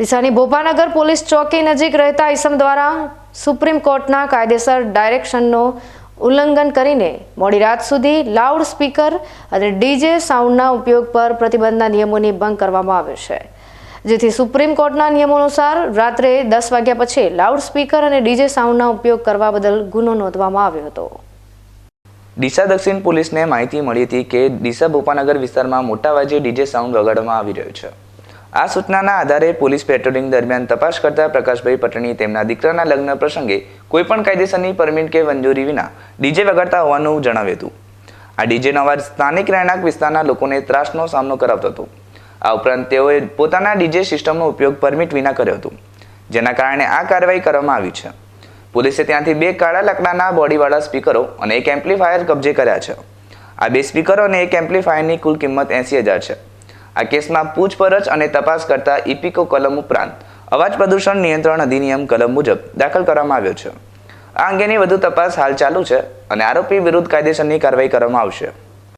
ડીસાની Bhopanagar police ચોકી નજીક રહેતા ઈસમ દ્વારા સુપ્રીમ કોર્ટના કાયદેસર ડાયરેક્શનનો ઉલ્લંઘન કરીને મોડી રાત સુધી લાઉડ સ્પીકર અને ડીજે સાઉન્ડના ઉપયોગ પર પ્રતિબંધના નિયમોની ભંગ કરવામાં આવ્યો છે. જેથી સુપ્રીમ કોર્ટના નિયમો અનુસાર રાત્રે દસ વાગ્યા પછી લાઉડ સ્પીકર અને ડીજે સાઉન્ડના ઉપયોગ કરવા બદલ ગુનો નોંધવામાં આવ્યો હતો. ડીસા દક્ષિણ પોલીસને માહિતી મળી હતી કે ડીસા ભોપાનગર વિસ્તારમાં મોટા વાજે ડીજે સાઉન્ડ વગાડવામાં આવી રહ્યો છે. આ સૂચનાના આધારે પોલીસ પેટ્રોલિંગ દરમિયાન તપાસ કરતા પ્રકાશભાઈ પટણી તેમના દીકરાના લગ્ન પ્રસંગે કોઈપણ કાયદેસરની પરમિટ કે મંજૂરી વિના ડીજે વગાડતા હોવાનું જણાવ્યું હતું. આ ડીજેનો અવાજ સ્થાનિક રહેણાંક વિસ્તારના લોકોને ત્રાસનો સામનો કરાવતો હતો. આ ઉપરાંત તેઓએ પોતાના ડીજે સિસ્ટમનો ઉપયોગ પરમિટ વિના કર્યો હતો, જેના કારણે આ કાર્યવાહી કરવામાં આવી છે. પોલીસે ત્યાંથી બે કાળા લાકડાના બોડીવાળા સ્પીકરો અને એક એમ્પ્લીફાયર કબજે કર્યા છે. આ બે સ્પીકરો અને એક એમ્પ્લીફાયરની કુલ કિંમત એંસી હજાર છે. આ કેસમાં પૂછપરછ અને તપાસ કરતા ઇપિકો કલમ ઉપરાંત અવાજ પ્રદૂષણ નિયંત્રણ અધિનિયમ કલમ મુજબ દાખલ કરવામાં આવ્યો છે. આ અંગેની વધુ તપાસ હાલ ચાલુ છે અને આરોપી વિરુદ્ધ કાયદેસરની કાર્યવાહી કરવામાં આવશે.